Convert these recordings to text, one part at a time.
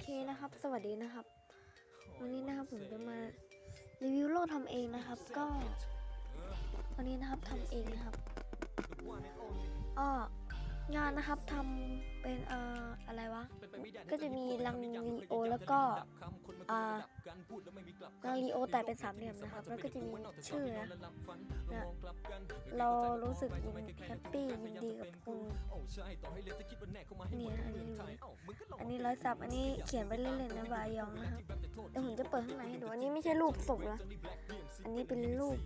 เคนะครับ สวัสดีนะครับ วันนี้นะครับผมจะมารีวิวโล่ทำเองนะครับ ก็วันนี้นะครับทำเองนะครับอ้องานนะครับทำเป็นเอ่ออะไรวะ ก็จะมีลังลีโอแล้วก็อ่าลังลีโอแต่เป็นสามเหลี่ยมนะครับ แล้วก็จะมีชื่อนะนะ เรารู้สึกยินแฮปปี้ยินดีกับคุณเนี่ยอันนี้อันนี้ร้อยซับอันนี้เขียนไปเล่นๆนะบายองนะครับเดี๋ยวผมจะเปิดข้างในให้ดูอันนี้ไม่ใช่รูปศพนะอันนี้เป็นรูป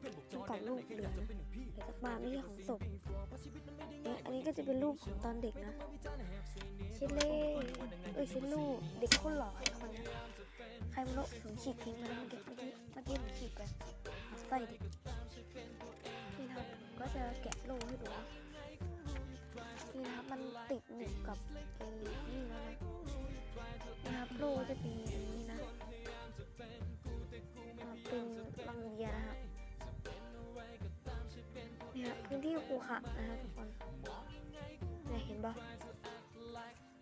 เป็นกรอบรูปเหลืองนะเดี๋ยวจะมาไม่ใช่ของศพเนี่ยอันนี้ก็จะเป็นรูปของตอนเด็กนะเชลเล่เอ้ยเชลลูกเด็กคนหล่อคนนี้ใครม่รู้ผมฉีกทิ้งไปแล้วเมื่อกี้เมื่อกี้เมื่อกี้ผมฉีกไปใส่ดิ ก็จะแกะโล่ให้ดูนะนี่นะครับมันติดหนึบกับไอ้นี่แล้วนะนะครับโล่จะเป็นอย่างนี้นะเป็นบางเยียนะครับเนี่ยครับพื้นที่คูขะนะครับทุกคนเนี่ยเห็นปะ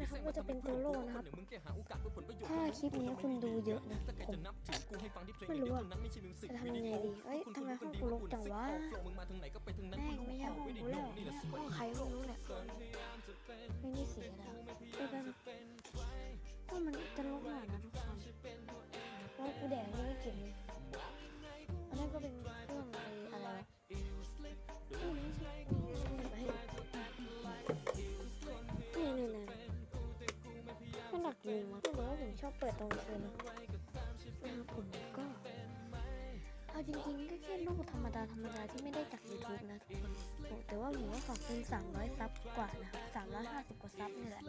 นะครับว่าจะเป็นตัวโล่นะครับ ถ้าคลิปนี้คุณดูเยอะนะผมไม่รู้ว่าจะทำยังไงดีเอ้ยทำไมห้องกูรกจังวะแม่งไม่ใช่ห้องกูแล้วห้องใครไม่รู้เนี่ยไม่นี่เสียแล้วเอ้ยเป็นว่ามันจะรกหน่อยนะ ริงวะแต่ว่าผมชอบเปิดตอนคืนนะนะครับผมก็เอาจริงๆก็แค่รูปธรรมดาธรรมดาที่ไม่ได้จาก YouTube นะทุกคนโอ้แต่ว่าผมว่าขอบคุณ300ซับกว่านะครับ350 กว่าซับนี่แหละ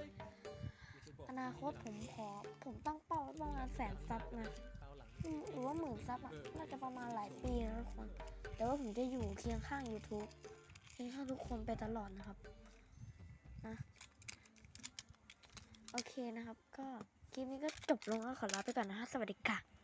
อนาคตผมขอผมตั้งเป้าไว้ประมาณแสนซับนะอืมหรือว่าหมื่นซับอะน่าจะประมาณหลายปีนะทุกคน แต่ว่าผมจะอยู่เคียงข้าง YouTube เคียงข้างทุกคนไปตลอดนะครับนะ โอเคนะครับ ก็คลิปนี้ก็จบลงแล้วขอลาไปก่อนนะฮะสวัสดีค่ะ